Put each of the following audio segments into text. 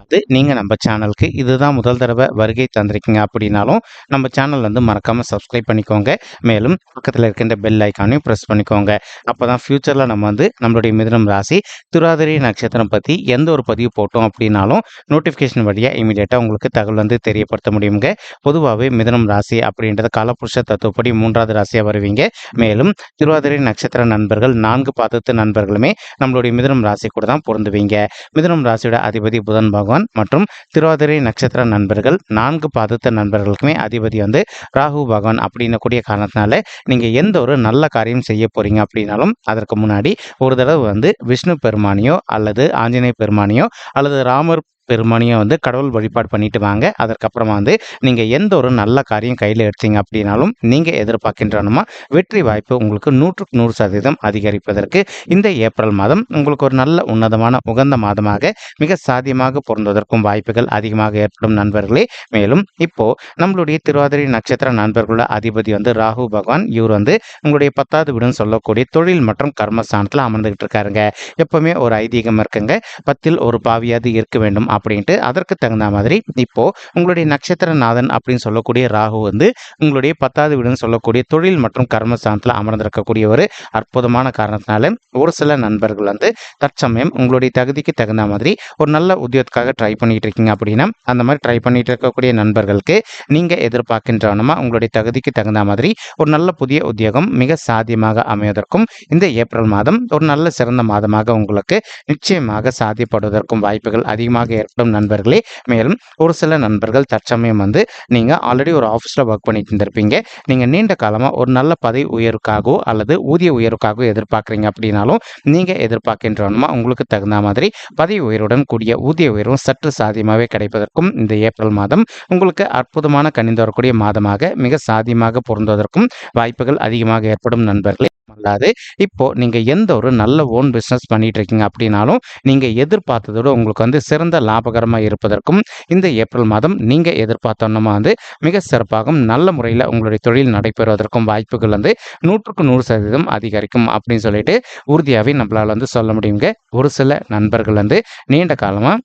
அது நீங்கள் நம்ம சேனலுக்கு இதுதான் முதல் தடவை வருகை தந்திருக்கீங்க அப்படின்னாலும் நம்ம சேனல் வந்து மறக்காமல் சப்ஸ்கிரைப் பண்ணிக்கோங்க. மேலும் பக்கத்தில் இருக்கின்ற பெல் ஐக்கானையும் ப்ரெஸ் பண்ணிக்கோங்க. அப்போ தான் ஃப்யூச்சரில் நம்ம வந்து நம்மளுடைய மிதனம் ராசி துராதிரி நட்சத்திரம் பற்றி எந்த ஒரு பதிவு போட்டோம் அப்படின்னாலும் நோட்டிஃபிகேஷன் வழியாக இமீடியட்டாக உங்களுக்கு தகவல் வந்து தெரியப்படுத்த முடியுங்க. பொதுவாகவே மிதனம் ராசி அப்படின்றது காலப்புருஷ தத்துவப்படி மூன்றாவது ராசியாக வருவீங்க. மேலும் திருவாதிரை நட்சத்திர நண்பர்கள் நான்கு பாதத்து நண்பர்களுமே நம்மளுடைய மிதனம் ராசி கூட தான் பொருந்துவீங்க. மிதனம் ராசியோட அதிபதி புதன் பகவான் மற்றும் திருவாதிரை நட்சத்திர நண்பர்கள் நான்கு பாதத்த நண்பர்களுக்குமே அதிபதி வந்து ராகு பகவான் அப்படின்னு கூடிய காரணத்தினால நீங்கள் எந்த ஒரு நல்ல காரியம் செய்ய போறீங்க அப்படின்னாலும் அதற்கு முன்னாடி ஒரு தடவை வந்து விஷ்ணு பெருமானியோ அல்லது ஆஞ்சநேய பெருமானியோ அல்லது ராமர் பெருமானியை வந்து கடவுள் வழிபாடு பண்ணிட்டு வாங்க. அதற்கப்புறமா வந்து நீங்கள் எந்த ஒரு நல்ல காரியம் கையில் எடுத்தீங்க அப்படின்னாலும் நீங்கள் எதிர்பார்க்கின்றனமா வெற்றி வாய்ப்பு உங்களுக்கு நூற்றுக்கு நூறு சதவீதம் அதிகரிப்பதற்கு இந்த ஏப்ரல் மாதம் உங்களுக்கு ஒரு நல்ல உன்னதமான உகந்த மாதமாக மிக சாத்தியமாக பொருந்துவதற்கும் வாய்ப்புகள் அதிகமாக ஏற்படும் நண்பர்களே. மேலும் இப்போ நம்மளுடைய திருவாதிரை நட்சத்திர நண்பர்களோட அதிபதி வந்து ராகு பகவான். இவர் வந்து உங்களுடைய பத்தாவது வீடுன்னு சொல்லக்கூடிய தொழில் மற்றும் கர்மஸ்தானத்தில் அமர்ந்துகிட்டு இருக்காருங்க. எப்பவுமே ஒரு ஐதீகம் இருக்குங்க. பத்தில் ஒரு பாவியாவது இருக்க வேண்டும். அப்படின்ட்டு அதற்கு தகுந்த மாதிரி இப்போ உங்களுடைய நட்சத்திரநாதன் அப்படின்னு சொல்லக்கூடிய ராகு வந்து உங்களுடைய பத்தாவது வீடுன்னு சொல்லக்கூடிய தொழில் மற்றும் கர்மஸ்தானத்தில் அமர்ந்திருக்கக்கூடிய ஒரு அற்புதமான காரணத்தினால ஒரு சில நண்பர்கள் வந்து தற்சமயம் உங்களுடைய தகுதிக்கு தகுந்த மாதிரி ஒரு நல்ல உத்தியோகத்துக்காக ட்ரை பண்ணிட்டு இருக்கீங்க அப்படின்னா அந்த மாதிரி ட்ரை பண்ணிட்டு இருக்கக்கூடிய நண்பர்களுக்கு நீங்கள் எதிர்பார்க்கின்றவனமா உங்களுடைய தகுதிக்கு தகுந்த மாதிரி ஒரு நல்ல புதிய உத்தியோகம் மிக சாத்தியமாக அமைவதற்கும் இந்த ஏப்ரல் மாதம் ஒரு நல்ல சிறந்த மாதமாக உங்களுக்கு நிச்சயமாக சாத்தியப்படுவதற்கும் வாய்ப்புகள் அதிகமாக ஏற்படும் நண்பர்களே. மேலும் ஒரு சில நண்பர்கள் தற்சமயம் வந்து நீங்கள் ஆல்ரெடி ஒரு ஆஃபீஸில் ஒர்க் பண்ணிட்டு இருந்திருப்பீங்க. நீங்கள் நீண்ட காலமாக ஒரு நல்ல பதவி உயர்வுக்காகவோ அல்லது ஊதிய உயர்வுக்காகவோ எதிர்பார்க்குறீங்க அப்படின்னாலும் நீங்கள் எதிர்பார்க்கின்றவனுமா உங்களுக்கு தகுந்த மாதிரி பதவி உயர்வுடன் கூடிய ஊதிய உயர்வும் சற்று சாதியமாகவே கிடைப்பதற்கும் இந்த ஏப்ரல் மாதம் உங்களுக்கு அற்புதமான கணிந்து வரக்கூடிய மாதமாக மிக சாதியமாக பொருந்துவதற்கும் வாய்ப்புகள் அதிகமாக ஏற்படும் நண்பர்களே. அல்லாது இப்போ நீங்க எந்த ஒரு நல்ல ஓன் பிஸ்னஸ் பண்ணிட்டு இருக்கீங்க அப்படின்னாலும் நீங்கள் எதிர்பார்த்ததோட உங்களுக்கு வந்து சிறந்த லாபகரமா இருப்பதற்கும் இந்த ஏப்ரல் மாதம் நீங்கள் எதிர்பார்த்தோன்னா வந்து மிக சிறப்பாகவும் நல்ல முறையில் உங்களுடைய தொழில் நடைபெறுவதற்கும் வாய்ப்புகள் வந்து நூற்றுக்கு நூறு சதவீதம் அதிகரிக்கும் அப்படின்னு சொல்லிட்டு உறுதியாகவே நம்மளால வந்து சொல்ல முடியுங்க. ஒரு சில நண்பர்கள் வந்து நீண்ட காலமாக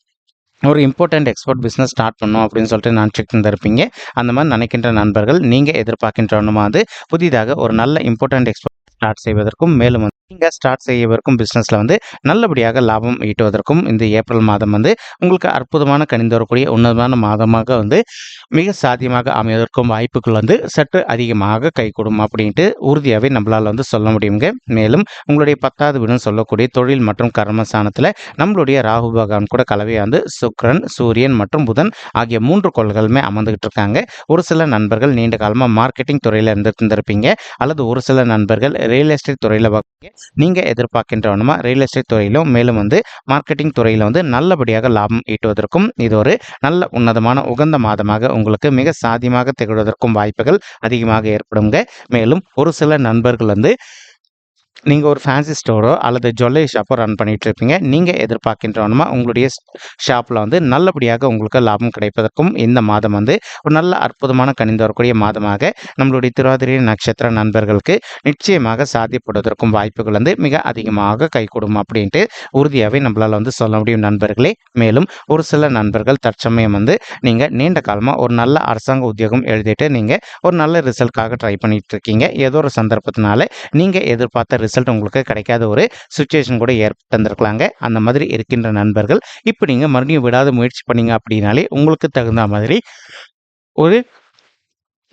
ஒரு இம்பார்ட்டண்ட் எக்ஸ்போர்ட் பிஸ்னஸ் ஸ்டார்ட் பண்ணணும் அப்படின்னு சொல்லிட்டு நினச்சிட்டு இருந்திருப்பீங்க. அந்த மாதிரி நினைக்கின்ற நண்பர்கள் நீங்கள் எதிர்பார்க்கின்றவனுமா வந்து புதிதாக ஒரு நல்ல இம்பார்ட்டண்ட் எக்ஸ்போர்ட் ஸ்டார்ட் செய்வதற்கும் மேலும் நீங்கள் ஸ்டார்ட் செய்யவிருக்கும் பிஸ்னஸில் வந்து நல்லபடியாக லாபம் ஈட்டுவதற்கும் இந்த ஏப்ரல் மாதம் வந்து உங்களுக்கு அற்புதமான கணிந்து வரக்கூடிய உன்னதமான மாதமாக வந்து மிக சாத்தியமாக அமைவதற்கும் வாய்ப்புகள் வந்து சற்று அதிகமாக கைகூடும் அப்படின்ட்டு உறுதியாகவே நம்மளால் வந்து சொல்ல முடியுங்க. மேலும் உங்களுடைய பத்தாவது வீடுன்னு சொல்லக்கூடிய தொழில் மற்றும் கர்மஸ்தானத்தில் நம்மளுடைய ராகு பகவான் கூட கலவையாக வந்து சுக்ரன் சூரியன் மற்றும் புதன் ஆகிய மூன்று கோள்களுமே அமர்ந்துகிட்டு இருக்காங்க. ஒரு சில நண்பர்கள் நீண்ட காலமாக மார்க்கெட்டிங் துறையில் இருந்துட்டு இருந்திருப்பீங்க அல்லது ஒரு சில நண்பர்கள் ரியல் எஸ்டேட் துறையில் நீங்கள் எதிர்பார்க்கின்றவனமா? ரியல் எஸ்டேட் துறையிலும் மேலும் வந்து மார்க்கெட்டிங் துறையில் வந்து நல்லபடியாக லாபம் ஈட்டுவதற்கும் இது ஒரு நல்ல உன்னதமான உகந்த மாதமாக உங்களுக்கு மிக சாதியமாக திகழ்வதற்கும் வாய்ப்புகள் அதிகமாக ஏற்படுங்க மேலும் ஒரு சில நண்பர்கள் வந்து நீங்கள் ஒரு ஃபேன்சி ஸ்டோரோ அல்லது ஜுவல்லரி ஷாப்போ ரன் பண்ணிகிட்ருப்பீங்க இருப்பீங்க. நீங்கள் எதிர்பார்க்கின்றவனுமா உங்களுடைய ஷாப்பில் வந்து நல்லபடியாக உங்களுக்கு லாபம் கிடைப்பதற்கும் இந்த மாதம் வந்து ஒரு நல்ல அற்புதமான கணிந்து வரக்கூடிய மாதமாக நம்மளுடைய திருவாதிரை நட்சத்திர நண்பர்களுக்கு நிச்சயமாக சாத்தியப்படுவதற்கும் வாய்ப்புகள் வந்து மிக அதிகமாக கைகூடும் அப்படின்ட்டு உறுதியாகவே நம்மளால் வந்து சொல்ல முடியும் நண்பர்களே. மேலும் ஒரு சில நண்பர்கள் தற்சமயம் வந்து நீங்கள் நீண்ட காலமாக ஒரு நல்ல அரசாங்க உத்தியோகம் எழுதிட்டு நீங்கள் ஒரு நல்ல ரிசல்ட்காக ட்ரை பண்ணிகிட்ருக்கீங்க இருக்கீங்க. ஏதோ ஒரு சந்தர்ப்பத்தினால நீங்கள் எதிர்பார்த்த ரிசல்ட் உங்களுக்கு கிடைக்காத ஒரு சுச்சுவேஷன் கூட ஏற்பட்டிருந்திருக்கலாங்க அந்த மாதிரி இருக்கின்ற நண்பர்கள் இப்போ நீங்கள் மறுபடியும் விடாத முயற்சி பண்ணீங்க அப்படின்னாலே உங்களுக்கு தகுந்த மாதிரி ஒரு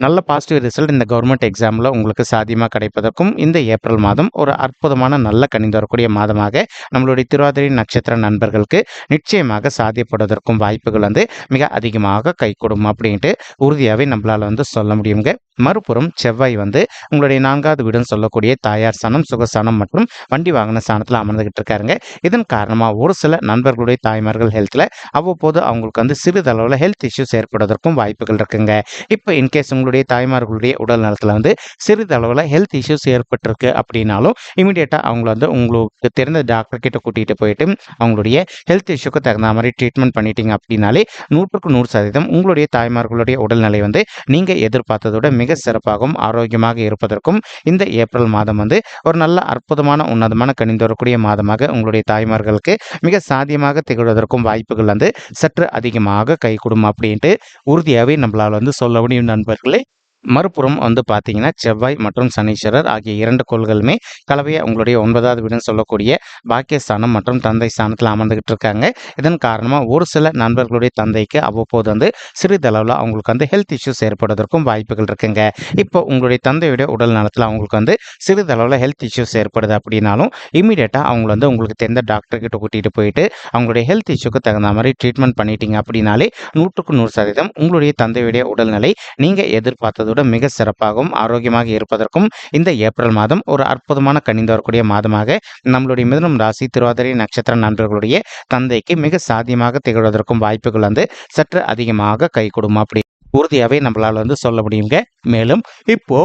நல்ல பாசிட்டிவ் ரிசல்ட் இந்த கவர்மெண்ட் எக்ஸாமில் உங்களுக்கு சாத்தியமாக கிடைப்பதற்கும் இந்த ஏப்ரல் மாதம் ஒரு அற்புதமான நல்ல கணிந்து வரக்கூடிய மாதமாக நம்மளுடைய திருவாதிரை நட்சத்திர நண்பர்களுக்கு நிச்சயமாக சாத்தியப்படுவதற்கும் வாய்ப்புகள் வந்து மிக அதிகமாக கைகூடும் அப்படின்ட்டு உறுதியாகவே நம்மளால் வந்து சொல்ல முடியுங்க. மறுபுறம் செவ்வாய் வந்து உங்களுடைய நான்காவது வீடுன்னு சொல்லக்கூடிய தாயார் சனம் சுகசனம் மற்றும் வண்டி வாகன ஸ்தானத்தில் அமர்ந்துகிட்டு இருக்காருங்க. இதன் காரணமாக ஒரு சில நண்பர்களுடைய தாய்மார்கள் ஹெல்த்தில் அவ்வப்போது அவங்களுக்கு வந்து சிறிதளவில் ஹெல்த் இஷ்யூஸ் ஏற்படுவதற்கும் வாய்ப்புகள் இருக்குங்க. இப்போ இன்கேஸ் உங்களுடைய தாய்மார்களுடைய உடல் நலத்தில் வந்து சிறிதளவில் ஹெல்த் இஷ்யூஸ் ஏற்பட்டிருக்கு அப்படின்னாலும் இமீடியட்டாக அவங்கள வந்து உங்களுக்கு தெரிந்த டாக்டர் கிட்ட கூட்டிகிட்டு போயிட்டு அவங்களுடைய ஹெல்த் இஷ்யூக்கு தகுந்த மாதிரி ட்ரீட்மெண்ட் பண்ணிட்டீங்க அப்படின்னாலே நூற்றுக்கு நூறு சதவீதம் உங்களுடைய தாய்மார்களுடைய உடல்நிலை வந்து நீங்கள் எதிர்பார்த்ததோட மிக மிக சிறப்பாகவும் ஆரோக்கியமாக இருப்பதற்கும் இந்த ஏப்ரல் மாதம் வந்து ஒரு நல்ல அற்புதமான உன்னதமான கணிந்து வரக்கூடிய மாதமாக உங்களுடைய தாய்மார்களுக்கு மிக சாத்தியமாக திகழ்வதற்கும் வாய்ப்புகள் வந்து சற்று அதிகமாக கைகூடும் அப்படின்ட்டு உறுதியாகவே நம்மளால் வந்து சொல்ல முடியும் நண்பர்களே. மறுபுறம் வந்து பார்த்தீங்கன்னா செவ்வாய் மற்றும் சனீஸ்வரர் ஆகிய இரண்டு கோள்களுமே கலவையை உங்களுடைய ஒன்பதாவது வீடுன்னு சொல்லக்கூடிய பாக்கியஸ்தானம் மற்றும் தந்தை ஸ்தானத்தில் அமர்ந்துகிட்டு இருக்காங்க. இதன் காரணமாக ஒரு சில நண்பர்களுடைய தந்தைக்கு அவ்வப்போது வந்து சிறிதளவில் அவங்களுக்கு வந்து ஹெல்த் இஷ்யூஸ் ஏற்படுவதற்கும் வாய்ப்புகள் இருக்குங்க. இப்போ உங்களுடைய தந்தையுடைய உடல் நலத்தில் அவங்களுக்கு வந்து சிறிதளவில் ஹெல்த் இஷ்யூஸ் ஏற்படுது அப்படின்னாலும் இமீடியட்டாக அவங்க வந்து உங்களுக்கு தெரிந்த டாக்டர்கிட்ட கூட்டிகிட்டு போயிட்டு அவங்களுடைய ஹெல்த் இஷ்யூக்கு தகுந்த மாதிரி ட்ரீட்மெண்ட் பண்ணிட்டீங்க அப்படின்னாலே நூற்றுக்கு நூறு சதவீதம் உங்களுடைய தந்தையுடைய உடல்நிலை நீங்கள் எதிர்பார்த்தது இருப்பதோடு மிக சிறப்பாகவும் ஆரோக்கியமாக இருப்பதற்கும் இந்த ஏப்ரல் மாதம் ஒரு அற்புதமான கணிந்து வரக்கூடிய மாதமாக நம்மளுடைய மிதனம் ராசி திருவாதிரை நட்சத்திர நண்பர்களுடைய தந்தைக்கு மிக சாத்தியமாக திகழ்வதற்கும் வாய்ப்புகள் வந்து சற்று அதிகமாக கை கொடுமா அப்படி உறுதியாகவே நம்மளால் வந்து சொல்ல முடியுங்க. மேலும் இப்போ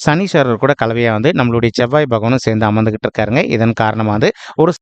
சனீஸ்வரர் கூட கலவையாக வந்து நம்மளுடைய செவ்வாய் பகவானும் சேர்ந்து அமர்ந்துகிட்டு இருக்காருங்க. இதன் காரணமாக வந்து ஒரு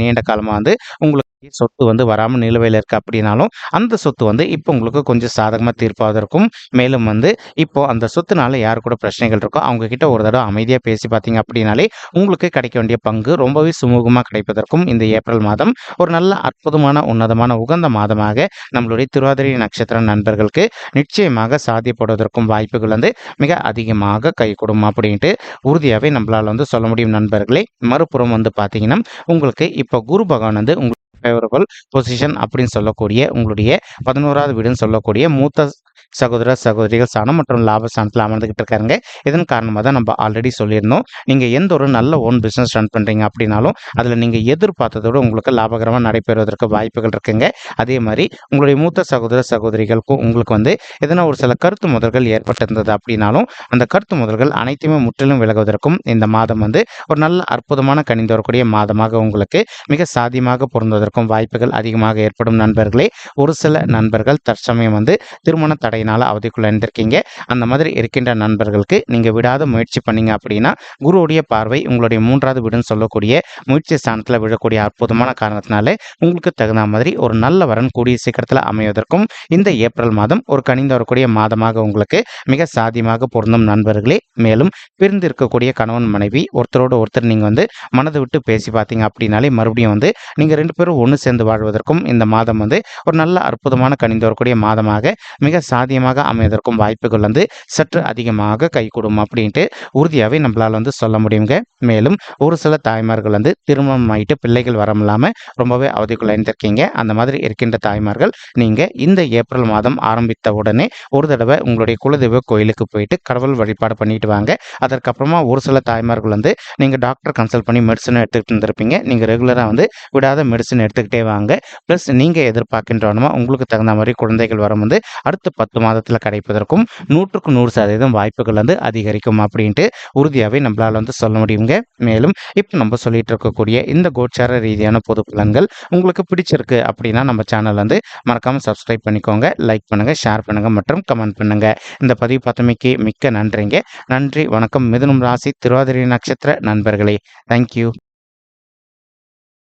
நீண்ட காலமாக வந்து உங்களுக்கு சொத்து வந்து வராமல் நிலுவையில் இருக்கு அப்படின்னாலும் அந்த சொத்து வந்து இப்போ உங்களுக்கு கொஞ்சம் சாதகமாக தீர்ப்பாவதற்கும் மேலும் வந்து இப்போ அந்த சொத்துனால யார் கூட பிரச்சனைகள் இருக்கோ அவங்க கிட்ட ஒரு தடவை அமைதியாக பேசி பார்த்தீங்க அப்படின்னாலே உங்களுக்கு கிடைக்க வேண்டிய பங்கு ரொம்பவே சுமூகமாக கிடைப்பதற்கும் இந்த ஏப்ரல் மாதம் ஒரு நல்ல அற்புதமான உன்னதமான உகந்த மாதமாக நம்மளுடைய திருவாதிரை நட்சத்திர நண்பர்களுக்கு நிச்சயமாக சாத்தியப்படுவதற்கும் வாய்ப்புகள் வந்து மிக அதிகமாக கை அப்படின்ட்டு உறுதியாகவே நம்மளால் வந்து சொல்ல முடியும் நண்பர்களே. மறுபுறம் வந்து பார்த்தீங்கன்னா உங்களுக்கு இப்போ குரு பகவான் வந்து உங்களுக்கு ஃபேவரபுள் பொசிஷன் அப்படின்னு சொல்லக்கூடிய உங்களுடைய பதினோராவது வீடுன்னு சொல்லக்கூடிய மூத்த சகோதர சகோதரிகள் ஸ்தானம் மற்றும் லாப ஸ்தானத்தில் அமர்ந்துகிட்டு இருக்காருங்க. இதன் காரணமாக தான் நம்ம ஆல்ரெடி சொல்லியிருந்தோம். நீங்கள் எந்த ஒரு நல்ல ஓன் பிஸ்னஸ் ரன் பண்ணுறீங்க அப்படின்னாலும் அதில் நீங்கள் எதிர்பார்த்ததோடு உங்களுக்கு லாபகரமாக நடைபெறுவதற்கு வாய்ப்புகள் இருக்குங்க. அதே மாதிரி உங்களுடைய மூத்த சகோதர சகோதரிகளுக்கும் உங்களுக்கு வந்து எதனா ஒரு சில கருத்து முதல்கள் ஏற்பட்டிருந்தது அப்படின்னாலும் அந்த கருத்து முதல்கள் அனைத்துமே முற்றிலும் விலகுவதற்கும் இந்த மாதம் வந்து ஒரு நல்ல அற்புதமான கணிந்து வரக்கூடிய மாதமாக உங்களுக்கு மிக சாதியமாக பொருந்துவதற்கும் வாய்ப்புகள் அதிகமாக ஏற்படும் நண்பர்களே. ஒரு சில நண்பர்கள் தற்சமயம் வந்து திருமண தடை தடையினால் அவதிக்குள்ள இருந்திருக்கீங்க அந்த மாதிரி இருக்கின்ற நண்பர்களுக்கு நீங்கள் விடாத முயற்சி பண்ணீங்க அப்படின்னா குருவுடைய பார்வை உங்களுடைய மூன்றாவது வீடுன்னு சொல்லக்கூடிய முயற்சி ஸ்தானத்தில் விழக்கூடிய அற்புதமான காரணத்தினால உங்களுக்கு தகுந்த மாதிரி ஒரு நல்ல வரன் கூடிய சீக்கிரத்தில் அமைவதற்கும் இந்த ஏப்ரல் மாதம் ஒரு கனிந்து வரக்கூடிய மாதமாக உங்களுக்கு மிக சாதியமாக பொருந்தும் நண்பர்களே. மேலும் பிரிந்து இருக்கக்கூடிய கணவன் மனைவி ஒருத்தரோடு ஒருத்தர் நீங்கள் வந்து மனதை விட்டு பேசி பார்த்தீங்க அப்படின்னாலே மறுபடியும் வந்து நீங்கள் ரெண்டு பேரும் ஒன்று சேர்ந்து வாழ்வதற்கும் இந்த மாதம் வந்து ஒரு நல்ல அற்புதமான கணிந்து வரக்கூடிய மாதமாக மிக சாதி சாத்தியமாக அமைவதற்கும் வாய்ப்புகள் வந்து சற்று அதிகமாக கைகூடும் அப்படின்ட்டு உறுதியாகவே நம்மளால் வந்து சொல்ல முடியுங்க. மேலும் ஒரு சில தாய்மார்கள் வந்து திருமணம் ஆகிட்டு பிள்ளைகள் வரமில்லாமல் ரொம்பவே அவதிக்குள்ளிருந்திருக்கீங்க அந்த மாதிரி இருக்கின்ற தாய்மார்கள் நீங்கள் இந்த ஏப்ரல் மாதம் ஆரம்பித்த உடனே ஒரு தடவை உங்களுடைய குலதெய்வ கோயிலுக்கு போயிட்டு கடவுள் வழிபாடு பண்ணிட்டு வாங்க. அதற்கப்புறமா ஒரு சில தாய்மார்கள் வந்து நீங்கள் டாக்டர் கன்சல்ட் பண்ணி மெடிசன் எடுத்துக்கிட்டு இருந்திருப்பீங்க. நீங்கள் ரெகுலராக வந்து விடாத மெடிசன் எடுத்துக்கிட்டே வாங்க. ப்ளஸ் நீங்கள் எதிர்பார்க்கின்றவனமா உங்களுக்கு தகுந்த மாதிரி குழந்தைகள் வரும் வந்து அடுத்த பத்து பத்து மாதத்தில் கிடைப்பதற்கும் நூற்றுக்கு நூறு சதவீதம் வாய்ப்புகள் வந்து அதிகரிக்கும் அப்படின்ட்டு உறுதியாகவே நம்மளால் வந்து சொல்ல முடியுங்க. மேலும் இப்போ நம்ம சொல்லிட்டு இருக்கக்கூடிய இந்த கோச்சார ரீதியான பொது பலன்கள் உங்களுக்கு பிடிச்சிருக்கு அப்படின்னா நம்ம சேனல் வந்து மறக்காமல் சப்ஸ்கிரைப் பண்ணிக்கோங்க லைக் பண்ணுங்கள் ஷேர் பண்ணுங்கள் மற்றும் கமெண்ட் பண்ணுங்கள் இந்த பதிவு பத்தமைக்கு மிக்க நன்றிங்க. நன்றி வணக்கம். மிதுனம் ராசி திருவாதிரை நட்சத்திர நண்பர்களே. தேங்க்யூ